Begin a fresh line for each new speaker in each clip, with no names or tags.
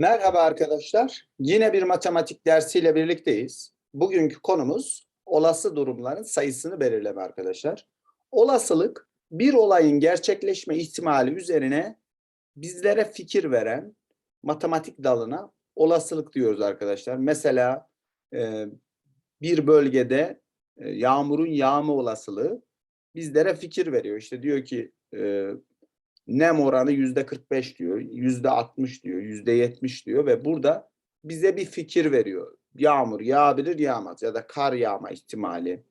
Merhaba arkadaşlar. Yine bir matematik dersiyle birlikteyiz. Bugünkü konumuz olası durumların sayısını belirleme arkadaşlar. Olasılık bir olayın gerçekleşme ihtimali üzerine bizlere fikir veren matematik dalına olasılık diyoruz arkadaşlar. Mesela e, bir bölgede e, yağmurun yağma olasılığı bizlere fikir veriyor. İşte diyor ki e, nem oranı yüzde 45 diyor, yüzde 60 diyor, yüzde 70 diyor ve burada bize bir fikir veriyor. Yağmur yağabilir, yağmaz ya da kar yağma ihtimali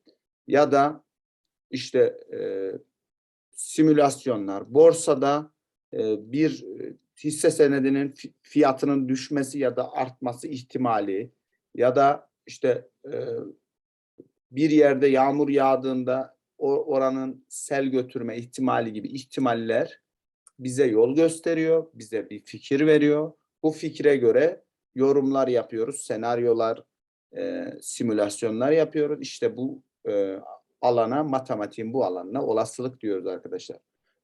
ya da işte e, simülasyonlar, borsada e, bir e, hisse senedinin fi- fiyatının düşmesi ya da artması ihtimali ya da işte e, bir yerde yağmur yağdığında o oranın sel götürme ihtimali gibi ihtimaller bize yol gösteriyor, bize bir fikir veriyor. Bu fikre göre yorumlar yapıyoruz, senaryolar, e, simülasyonlar yapıyoruz. İşte bu e, alana, matematiğin bu alanına olasılık diyoruz arkadaşlar.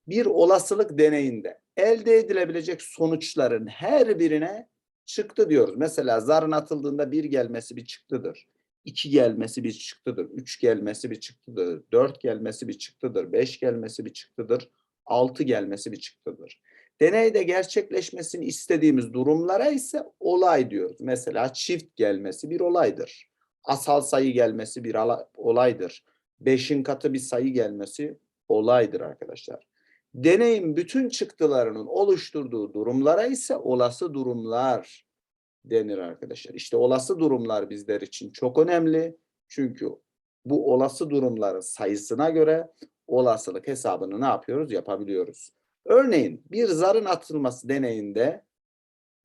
Bir olasılık deneyinde elde edilebilecek sonuçların her birine çıktı diyoruz. Mesela zarın atıldığında bir gelmesi bir çıktıdır. iki gelmesi bir çıktıdır. Üç gelmesi bir çıktıdır. Dört gelmesi bir çıktıdır. Beş gelmesi bir çıktıdır. 6 gelmesi bir çıktıdır. Deneyde gerçekleşmesini istediğimiz durumlara ise olay diyoruz. Mesela çift gelmesi bir olaydır. Asal sayı gelmesi bir olaydır. Beşin katı bir sayı gelmesi olaydır arkadaşlar. Deneyin bütün çıktılarının oluşturduğu durumlara ise olası durumlar denir arkadaşlar. İşte olası durumlar bizler için çok önemli. Çünkü bu olası durumların sayısına göre olasılık hesabını ne yapıyoruz? Yapabiliyoruz. Örneğin bir zarın atılması deneyinde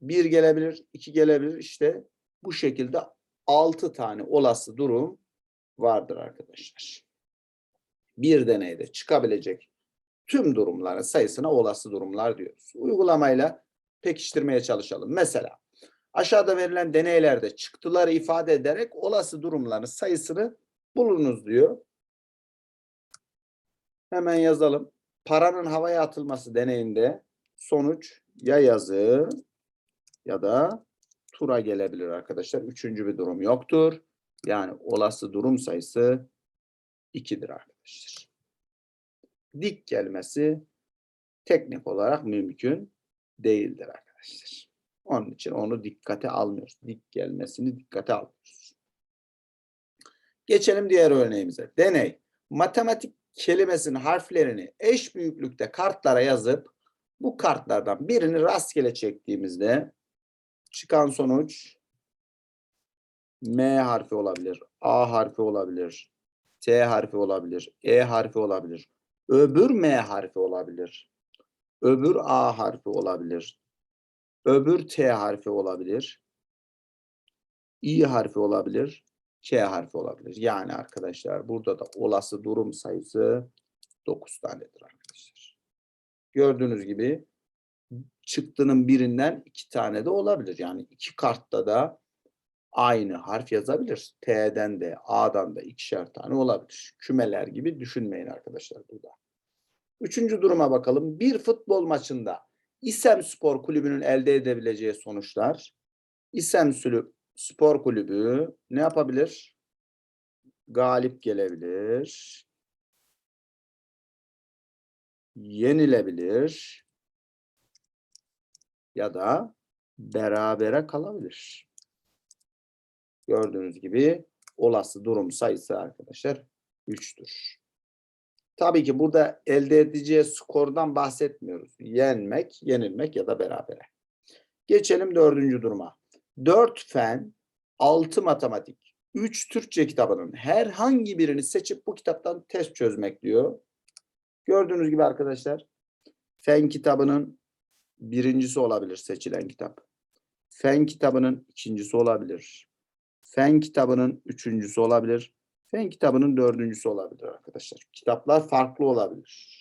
bir gelebilir, iki gelebilir. İşte bu şekilde altı tane olası durum vardır arkadaşlar. Bir deneyde çıkabilecek tüm durumların sayısına olası durumlar diyoruz. Uygulamayla pekiştirmeye çalışalım. Mesela aşağıda verilen deneylerde çıktıları ifade ederek olası durumların sayısını bulunuz diyor. Hemen yazalım. Paranın havaya atılması deneyinde sonuç ya yazı ya da tura gelebilir arkadaşlar. Üçüncü bir durum yoktur. Yani olası durum sayısı 2'dir arkadaşlar. Dik gelmesi teknik olarak mümkün değildir arkadaşlar. Onun için onu dikkate almıyoruz. Dik gelmesini dikkate almıyoruz. Geçelim diğer örneğimize. Deney. Matematik kelimesinin harflerini eş büyüklükte kartlara yazıp bu kartlardan birini rastgele çektiğimizde çıkan sonuç M harfi olabilir, A harfi olabilir, T harfi olabilir, E harfi olabilir. Öbür M harfi olabilir. Öbür A harfi olabilir. Öbür T harfi olabilir. İ harfi olabilir. K harfi olabilir. Yani arkadaşlar burada da olası durum sayısı 9 tanedir arkadaşlar. Gördüğünüz gibi çıktının birinden iki tane de olabilir. Yani iki kartta da aynı harf yazabilir. T'den de A'dan da ikişer tane olabilir. Kümeler gibi düşünmeyin arkadaşlar burada. Üçüncü duruma bakalım. Bir futbol maçında İSEM Spor Kulübü'nün elde edebileceği sonuçlar. İSEM Spor Kulübü ne yapabilir? Galip gelebilir. Yenilebilir. Ya da berabere kalabilir. Gördüğünüz gibi olası durum sayısı arkadaşlar 3'tür. Tabii ki burada elde edeceği skordan bahsetmiyoruz. Yenmek, yenilmek ya da berabere. Geçelim dördüncü duruma. 4 fen, 6 matematik, 3 Türkçe kitabının herhangi birini seçip bu kitaptan test çözmek diyor. Gördüğünüz gibi arkadaşlar fen kitabının birincisi olabilir seçilen kitap. Fen kitabının ikincisi olabilir. Fen kitabının üçüncüsü olabilir. Fen kitabının dördüncüsü olabilir arkadaşlar. Kitaplar farklı olabilir.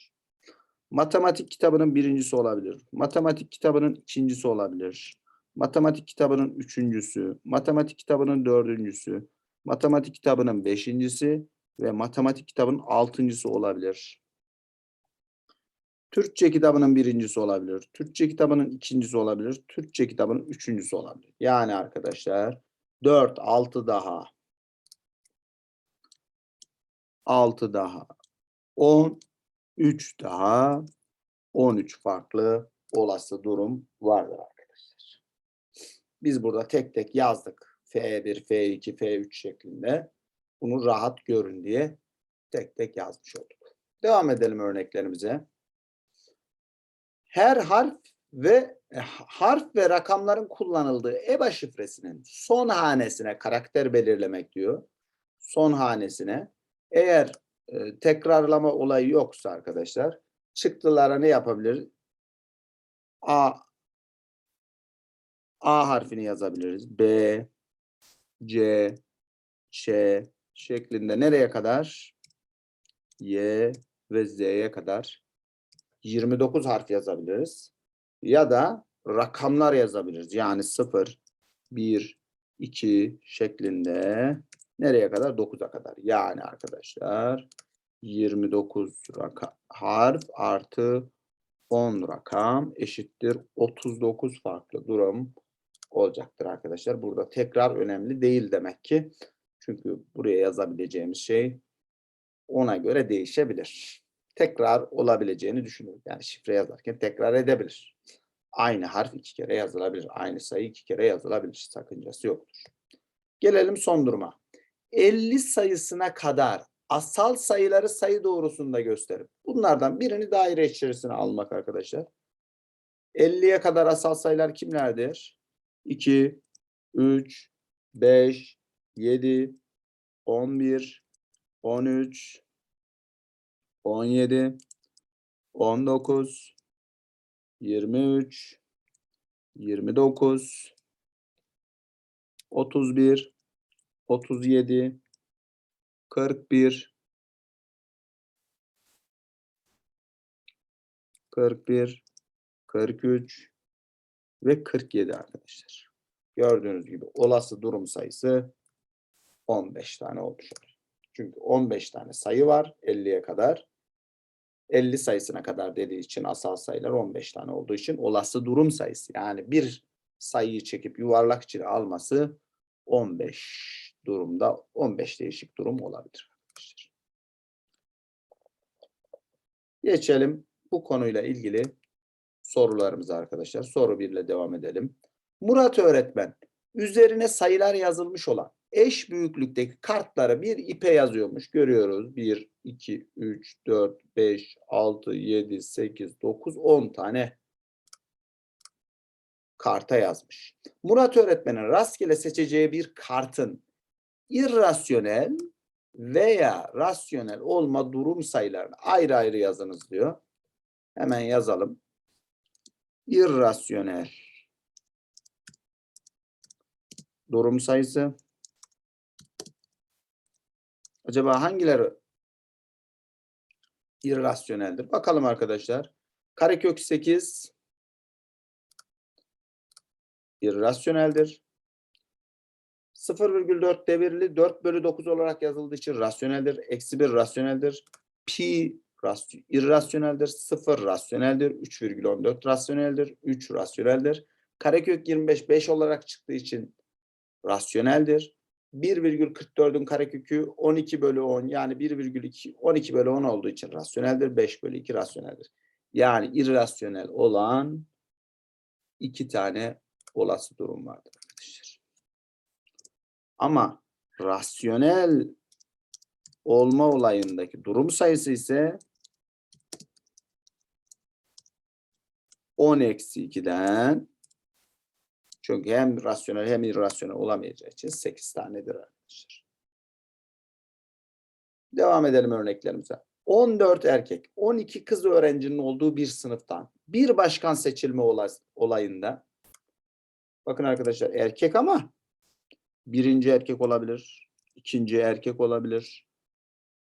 Matematik kitabının birincisi olabilir. Matematik kitabının ikincisi olabilir. Matematik kitabının üçüncüsü, matematik kitabının dördüncüsü, matematik kitabının beşincisi ve matematik kitabının altıncısı olabilir. Türkçe kitabının birincisi olabilir. Türkçe kitabının ikincisi olabilir. Türkçe kitabının üçüncüsü olabilir. Yani arkadaşlar 4, 6 daha 6 daha 10, 3 daha 13 farklı olası durum vardır. Biz burada tek tek yazdık. F1, F2, F3 şeklinde. Bunu rahat görün diye tek tek yazmış olduk. Devam edelim örneklerimize. Her harf ve e, harf ve rakamların kullanıldığı EBA şifresinin son hanesine karakter belirlemek diyor. Son hanesine. Eğer e, tekrarlama olayı yoksa arkadaşlar çıktılara ne yapabiliriz? A A harfini yazabiliriz. B, C, Ç şeklinde nereye kadar? Y ve Z'ye kadar 29 harf yazabiliriz. Ya da rakamlar yazabiliriz. Yani 0, 1, 2 şeklinde nereye kadar? 9'a kadar. Yani arkadaşlar 29 rakam, harf artı 10 rakam eşittir 39 farklı durum olacaktır arkadaşlar. Burada tekrar önemli değil demek ki. Çünkü buraya yazabileceğimiz şey ona göre değişebilir. Tekrar olabileceğini düşünüyorum. Yani şifre yazarken tekrar edebilir. Aynı harf iki kere yazılabilir. Aynı sayı iki kere yazılabilir. Sakıncası yoktur. Gelelim son duruma. 50 sayısına kadar asal sayıları sayı doğrusunda gösterip bunlardan birini daire içerisine almak arkadaşlar. 50'ye kadar asal sayılar kimlerdir? 2, 3, 5, 7, 11, 13, 17, 19, 23, 29, 31, 37, 41, 41, 43 ve 47 arkadaşlar. Gördüğünüz gibi olası durum sayısı 15 tane olmuş olur. Çünkü 15 tane sayı var 50'ye kadar. 50 sayısına kadar dediği için asal sayılar 15 tane olduğu için olası durum sayısı yani bir sayıyı çekip yuvarlak içine alması 15 durumda 15 değişik durum olabilir. Geçelim bu konuyla ilgili sorularımıza arkadaşlar. Soru 1 ile devam edelim. Murat öğretmen üzerine sayılar yazılmış olan eş büyüklükteki kartları bir ipe yazıyormuş. Görüyoruz. 1, 2, 3, 4, 5, 6, 7, 8, 9, 10 tane karta yazmış. Murat öğretmenin rastgele seçeceği bir kartın irrasyonel veya rasyonel olma durum sayılarını ayrı ayrı yazınız diyor. Hemen yazalım. İrrasyonel durum sayısı Acaba hangileri irrasyoneldir? Bakalım arkadaşlar. Karekök 8 irrasyoneldir. 0,4 devirli 4 bölü 9 olarak yazıldığı için rasyoneldir. Eksi 1 rasyoneldir. Pi rasy irrasyoneldir. 0 rasyoneldir. 3,14 rasyoneldir. 3 rasyoneldir. Karekök 25 5 olarak çıktığı için rasyoneldir. 1,44'ün karekökü 12 bölü 10 yani 1,2 12 bölü 10 olduğu için rasyoneldir. 5 bölü 2 rasyoneldir. Yani irrasyonel olan iki tane olası durum vardır. Ama rasyonel olma olayındaki durum sayısı ise 10 eksi 2'den çünkü hem rasyonel hem irrasyonel olamayacağı için 8 tanedir arkadaşlar. Devam edelim örneklerimize. 14 erkek, 12 kız öğrencinin olduğu bir sınıftan bir başkan seçilme olayında bakın arkadaşlar erkek ama birinci erkek olabilir, ikinci erkek olabilir,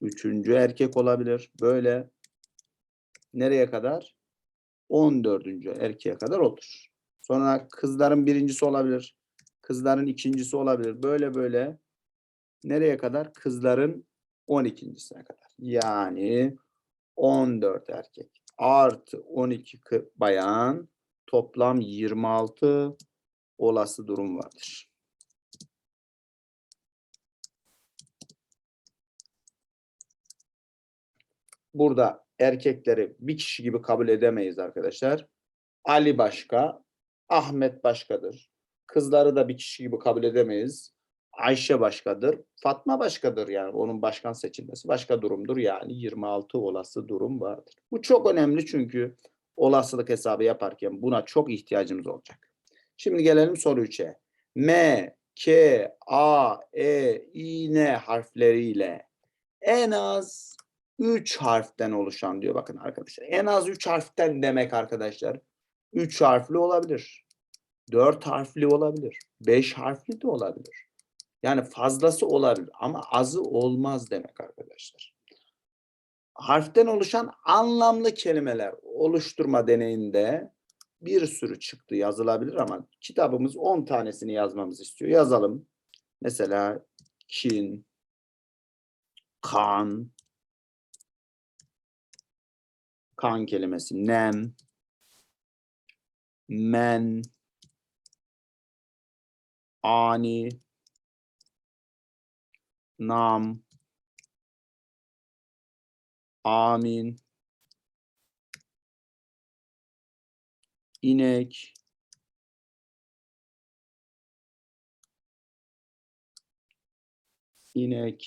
üçüncü erkek olabilir. Böyle nereye kadar? 14. erkeğe kadar olur. Sonra kızların birincisi olabilir. Kızların ikincisi olabilir. Böyle böyle nereye kadar? Kızların 12.sine kadar. Yani 14 erkek artı 12 kı- bayan toplam 26 olası durum vardır. Burada erkekleri bir kişi gibi kabul edemeyiz arkadaşlar. Ali başka, Ahmet başkadır. Kızları da bir kişi gibi kabul edemeyiz. Ayşe başkadır, Fatma başkadır yani onun başkan seçilmesi başka durumdur yani 26 olası durum vardır. Bu çok önemli çünkü olasılık hesabı yaparken buna çok ihtiyacımız olacak. Şimdi gelelim soru 3'e. M, K, A, E, İ, N harfleriyle en az 3 harften oluşan diyor bakın arkadaşlar. En az 3 harften demek arkadaşlar. 3 harfli olabilir. 4 harfli olabilir. 5 harfli de olabilir. Yani fazlası olabilir ama azı olmaz demek arkadaşlar. Harften oluşan anlamlı kelimeler oluşturma deneyinde bir sürü çıktı yazılabilir ama kitabımız 10 tanesini yazmamızı istiyor. Yazalım. Mesela kin, kan, kan kelimesi, nem, men, ani, nam, amin, inek, inek,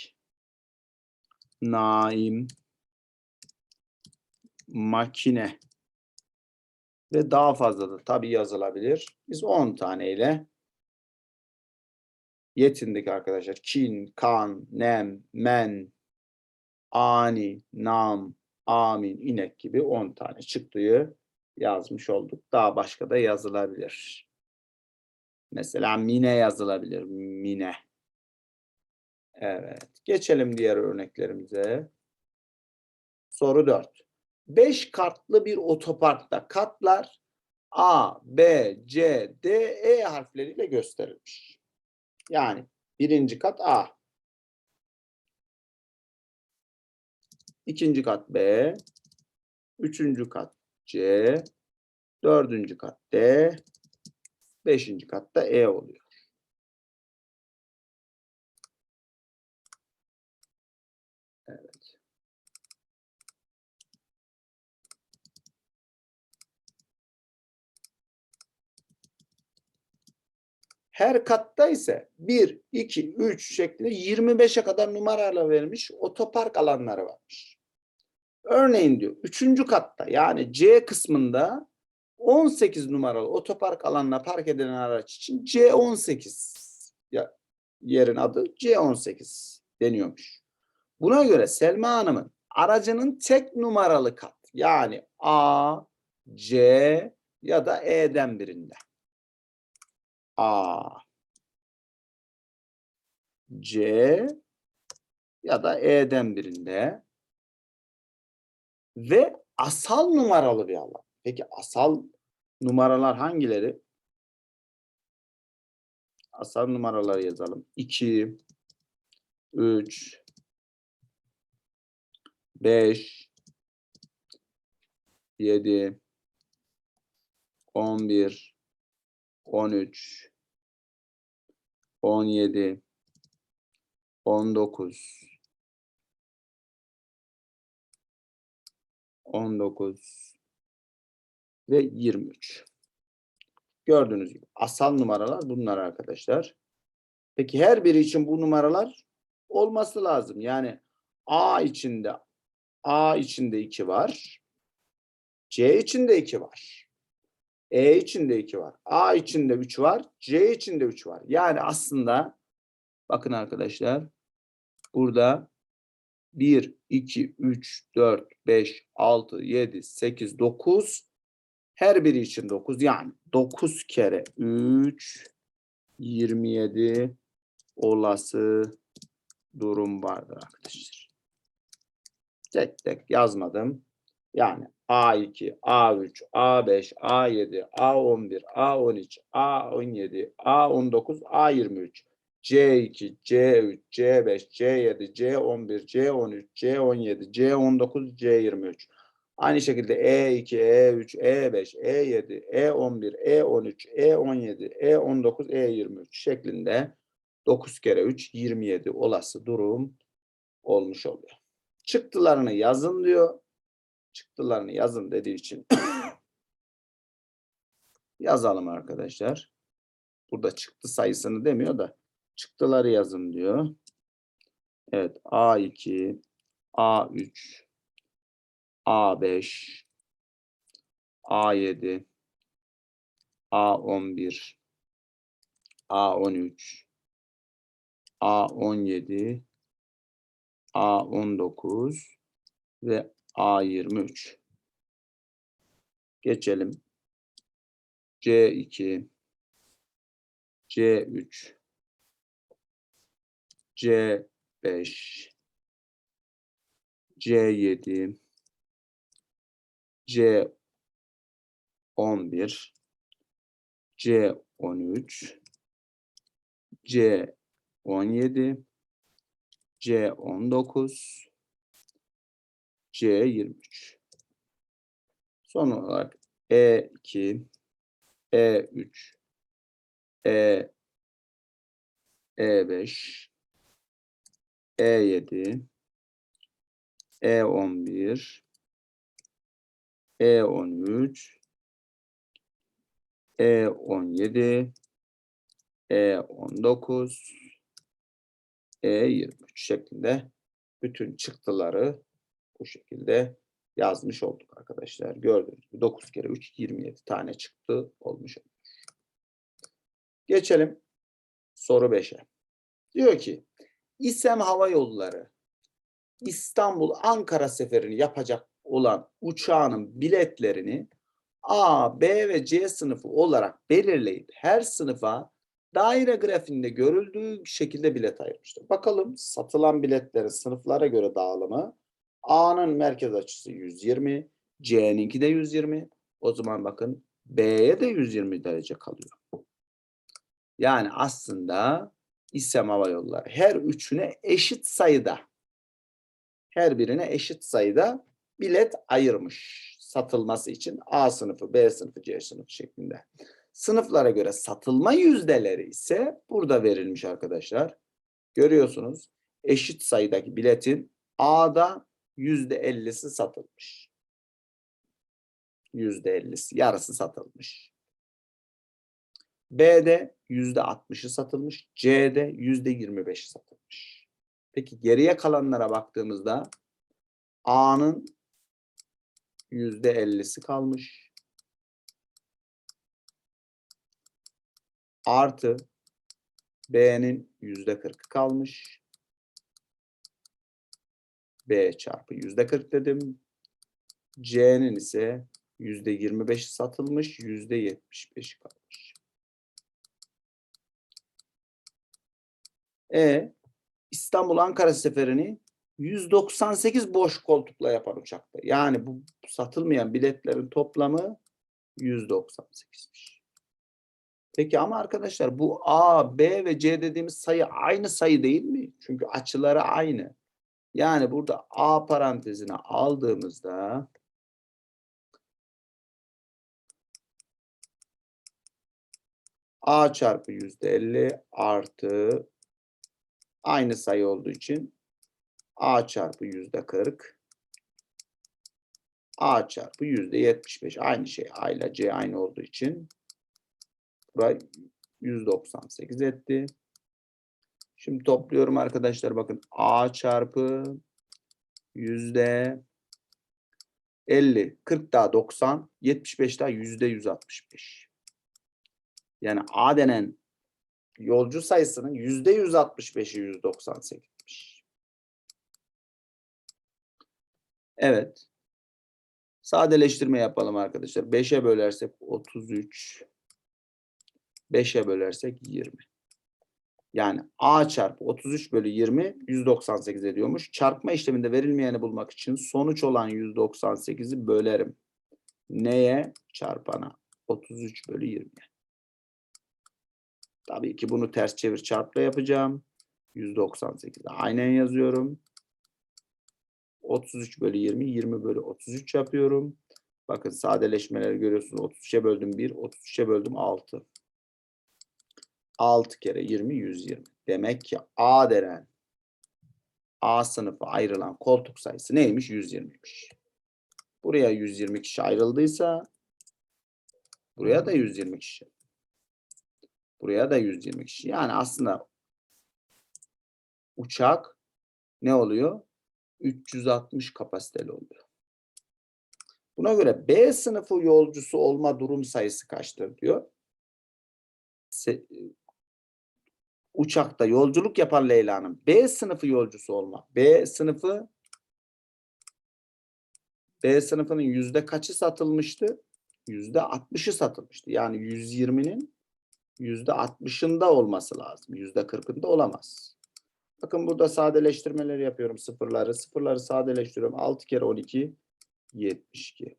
naim, makine ve daha fazla da tabii yazılabilir. Biz 10 taneyle yetindik arkadaşlar. Kin, kan, nem, men, ani, nam, amin, inek gibi 10 tane çıktığı yazmış olduk. Daha başka da yazılabilir. Mesela mine yazılabilir. Mine. Evet. Geçelim diğer örneklerimize. Soru 4. 5 katlı bir otoparkta katlar A, B, C, D, E harfleriyle gösterilmiş. Yani birinci kat A. ikinci kat B. Üçüncü kat C. Dördüncü kat D. Beşinci kat da E oluyor. Evet. Her katta ise 1, 2, 3 şeklinde 25'e kadar numaralar verilmiş otopark alanları varmış. Örneğin diyor 3. katta yani C kısmında 18 numaralı otopark alanına park edilen araç için C18 ya, yerin adı C18 deniyormuş. Buna göre Selma Hanım'ın aracının tek numaralı kat yani A, C ya da E'den birinde. A, C ya da E'den birinde ve asal numaralı bir alan. Peki asal numaralar hangileri? Asal numaraları yazalım. 2, 3, 5, 7, 11, 13, 17, 19, 19 ve 23. Gördüğünüz gibi asal numaralar bunlar arkadaşlar. Peki her biri için bu numaralar olması lazım. Yani A içinde A içinde 2 var. C içinde 2 var. E içinde 2 var. A içinde 3 var. C içinde 3 var. Yani aslında bakın arkadaşlar burada 1, 2, 3, 4, 5, 6, 7, 8, 9 her biri için 9 yani 9 kere 3 27 olası durum vardır arkadaşlar. Tek tek yazmadım. Yani A2, A3, A5, A7, A11, A13, A17, A19, A23, C2, C3, C5, C7, C11, C13, C17, C19, C23. Aynı şekilde E E2, E3, E5, E7, E11, E13, E17, E19, E23 şeklinde 9 kere 3 27 olası durum olmuş oluyor. Çıktılarını yazın diyor. Çıktılarını yazın dediği için yazalım arkadaşlar. Burada çıktı sayısını demiyor da çıktıları yazın diyor. Evet A2, A3, A5, A7, A11, A13, A17, A19 ve A23. Geçelim. C2, C3, C5, C7, C11, C13, C17, C19, C23. Son olarak E2, E3, E, E5, E7, E11, E13, E17, E19, E23 şeklinde bütün çıktıları bu şekilde yazmış olduk arkadaşlar. Gördüğünüz gibi 9 kere 3 27 tane çıktı olmuş. oluyor. Geçelim soru 5'e. Diyor ki İSEM Hava Yolları İstanbul Ankara seferini yapacak olan uçağının biletlerini A, B ve C sınıfı olarak belirleyip her sınıfa daire grafiğinde görüldüğü şekilde bilet ayırmıştır. Bakalım satılan biletlerin sınıflara göre dağılımı. A'nın merkez açısı 120, C'ninki de 120. O zaman bakın B'ye de 120 derece kalıyor. Yani aslında İSEM Hava Yolları her üçüne eşit sayıda her birine eşit sayıda bilet ayırmış satılması için A sınıfı, B sınıfı, C sınıfı şeklinde. Sınıflara göre satılma yüzdeleri ise burada verilmiş arkadaşlar. Görüyorsunuz eşit sayıdaki biletin A'da yüzde ellisi satılmış. Yüzde ellisi, yarısı satılmış. B'de yüzde altmışı satılmış. C'de yüzde yirmi beşi satılmış. Peki geriye kalanlara baktığımızda A'nın yüzde ellisi kalmış. Artı B'nin yüzde kırkı kalmış. B çarpı yüzde kırk dedim. C'nin ise yüzde yirmi beşi satılmış, yüzde yetmiş beşi kalmış. E İstanbul Ankara seferini 198 boş koltukla yapan uçakta. Yani bu satılmayan biletlerin toplamı 198'miş. Peki ama arkadaşlar bu A, B ve C dediğimiz sayı aynı sayı değil mi? Çünkü açıları aynı. Yani burada A parantezine aldığımızda A çarpı yüzde elli artı aynı sayı olduğu için A çarpı yüzde kırk A çarpı yüzde yetmiş beş aynı şey A ile C aynı olduğu için burayı 198 etti. Şimdi topluyorum arkadaşlar bakın A çarpı yüzde 50, 40 daha 90, 75 daha yüzde 165. Yani A denen yolcu sayısının yüzde 165'i 198'miş. Evet. Sadeleştirme yapalım arkadaşlar. 5'e bölersek 33. 5'e bölersek 20. Yani A çarpı 33 bölü 20 198 ediyormuş. Çarpma işleminde verilmeyeni bulmak için sonuç olan 198'i bölerim. Neye? Çarpana. 33 bölü 20. Tabii ki bunu ters çevir çarpla yapacağım. 198'i aynen yazıyorum. 33 bölü 20, 20 bölü 33 yapıyorum. Bakın sadeleşmeleri görüyorsunuz. 33'e böldüm 1, 33'e böldüm 6. 6 kere 20, 120. Demek ki A denen A sınıfı ayrılan koltuk sayısı neymiş? 120'ymiş. Buraya 120 kişi ayrıldıysa buraya da 120 kişi. Buraya da 120 kişi. Yani aslında uçak ne oluyor? 360 kapasiteli oluyor. Buna göre B sınıfı yolcusu olma durum sayısı kaçtır diyor. Uçakta yolculuk yapan Leyla'nın B sınıfı yolcusu olma. B sınıfı B sınıfının yüzde kaçı satılmıştı? Yüzde 60'ı satılmıştı. Yani 120'nin yüzde 60'ında olması lazım. Yüzde 40'ında olamaz. Bakın burada sadeleştirmeleri yapıyorum sıfırları. Sıfırları sadeleştiriyorum. 6 kere 12 72.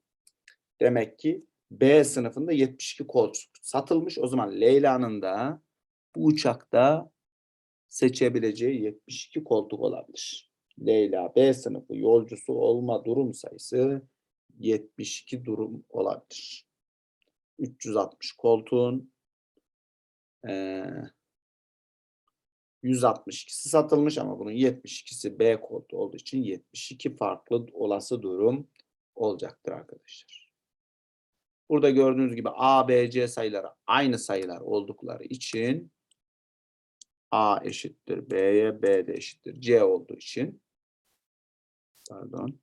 Demek ki B sınıfında 72 koltuk satılmış. O zaman Leyla'nın da bu uçakta seçebileceği 72 koltuk olabilir. Leyla B sınıfı yolcusu olma durum sayısı 72 durum olabilir. 360 koltuğun eee 162'si satılmış ama bunun 72'si B koltuğu olduğu için 72 farklı olası durum olacaktır arkadaşlar. Burada gördüğünüz gibi A, B, C sayıları aynı sayılar oldukları için A eşittir B'ye, B de eşittir C olduğu için pardon.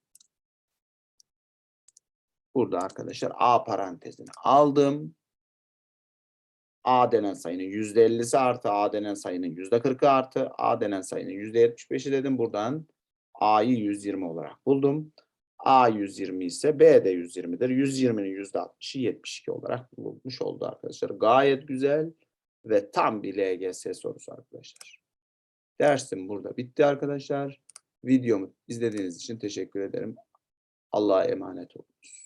Burada arkadaşlar A parantezini aldım. A denen sayının %50'si artı A denen sayının %40'ı artı A denen sayının %75'i dedim. Buradan A'yı 120 olarak buldum. A 120 ise B de 120'dir. 120'nin %60'ı 72 olarak bulunmuş oldu arkadaşlar. Gayet güzel ve tam bir LGS sorusu arkadaşlar. Dersim burada bitti arkadaşlar. Videomu izlediğiniz için teşekkür ederim. Allah'a emanet olunuz.